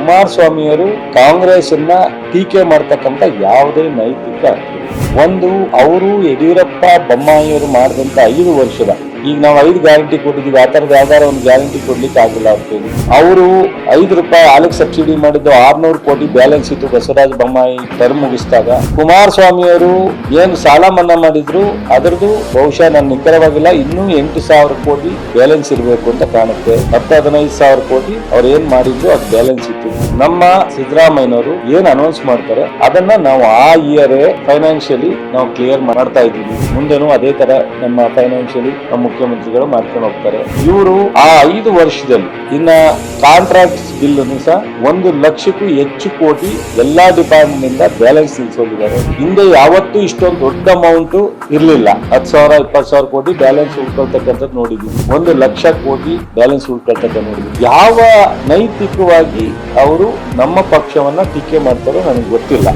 ಕುಮಾರಸ್ವಾಮಿಯವರು ಕಾಂಗ್ರೆಸ್ ಅನ್ನ ಟೀಕೆ ಮಾಡ್ತಕ್ಕಂತ ಯಾವುದೇ ನೈತಿಕ. ಒಂದು ಅವರು ಯಡಿಯೂರಪ್ಪ ಬೊಮ್ಮಾಯಿಯವರು ಮಾಡಿದಂತ ಐದು ವರ್ಷದ ಈಗ ನಾವು ಐದು ಗ್ಯಾರಂಟಿ ಕೊಟ್ಟಿದ್ದೀವಿ, ಆ ಥರದ ಯಾವ್ದಾರ ಒಂದು ಗ್ಯಾರಂಟಿ ಕೊಡ್ಲಿಕ್ಕೆ ಆಗಿಲ್ಲ ಅಂತೇಳಿ ಅವರು ಐದು ರೂಪಾಯಿ ಹಾಲಿಗೆ ಸಬ್ಸಿಡಿ ಮಾಡಿದ್ದು ಆರ್ನೂರು ಕೋಟಿ ಬ್ಯಾಲೆನ್ಸ್ ಇತ್ತು ಬಸವರಾಜ ಬೊಮ್ಮಾಯಿ ಟರ್ಮ್ ಮುಗಿಸಿದಾಗ. ಕುಮಾರಸ್ವಾಮಿ ಅವರು ಏನು ಸಾಲ ಮನ್ನಾ ಮಾಡಿದ್ರು, ಅದರದ್ದು ಬಹುಶಃ ನಾನು ನಿಖರವಾಗಿಲ್ಲ, ಇನ್ನೂ ಎಂಟು ಸಾವಿರ ಕೋಟಿ ಬ್ಯಾಲೆನ್ಸ್ ಇರಬೇಕು ಅಂತ ಕಾಣುತ್ತೆ. ಹತ್ತು ಹದಿನೈದು ಸಾವಿರ ಕೋಟಿ ಅವ್ರು ಏನ್ ಮಾಡಿದ್ರು, ಅದು ಬ್ಯಾಲೆನ್ಸ್ ಇತ್ತು. ನಮ್ಮ ಸಿದ್ದರಾಮಯ್ಯನವರು ಏನ್ ಅನೌನ್ಸ್ ಮಾಡ್ತಾರೆ, ಅದನ್ನ ನಾವು ಆ ಇಯರ್ ಫೈನಾನ್ಷಿಯಲಿ ನಾವು ಕ್ಲಿಯರ್ ಮಾಡ್ತಾ ಇದ್ದೀವಿ. ಮುಂದೆನೂ ಅದೇ ತರ ನಮ್ಮ ಫೈನಾನ್ಷಿಯಲಿ ನಮ್ಮ ಮುಖ್ಯಮಂತ್ರಿಗಳು ಮಾಡ್ಕೊಂಡು ಹೋಗ್ತಾರೆ. ಇವರು ಆ ಐದು ವರ್ಷದಲ್ಲಿ ಇನ್ನ ಕಾಂಟ್ರಾಕ್ಟ್ ಬಿಲ್ ಅನ್ನು ಸಹ ಒಂದು ಲಕ್ಷಕ್ಕೂ ಹೆಚ್ಚು ಕೋಟಿ ಎಲ್ಲಾ ಡಿಪಾರ್ಟ್ಮೆಂಟ್ನಿಂದ ಬ್ಯಾಲೆನ್ಸ್ ನಿಲ್ಸೋಗಿದ್ದಾರೆ ಹಿಂದೆ ಯಾವತ್ತೂ ಇಷ್ಟೊಂದು ದೊಡ್ಡ ಅಮೌಂಟ್ ಇರಲಿಲ್ಲ. ಹತ್ತು ಸಾವಿರ, ಇಪ್ಪತ್ತು ಸಾವಿರ ಕೋಟಿ ಬ್ಯಾಲೆನ್ಸ್ ಉಳ್ಕೊಳ್ತಕ್ಕಂಥದ್ದು ನೋಡಿದ್ವಿ. ಒಂದು ಲಕ್ಷ ಕೋಟಿ ಬ್ಯಾಲೆನ್ಸ್ ಉಳ್ಕೊಳ್ತಕ್ಕ ನೋಡಿದ್ವಿ. ಯಾವ ನೈತಿಕವಾಗಿ ಅವರು ನಮ್ಮ ಪಕ್ಷವನ್ನ ಟೀಕೆ ಮಾಡ್ತಾರೋ ನನಗೆ ಗೊತ್ತಿಲ್ಲ.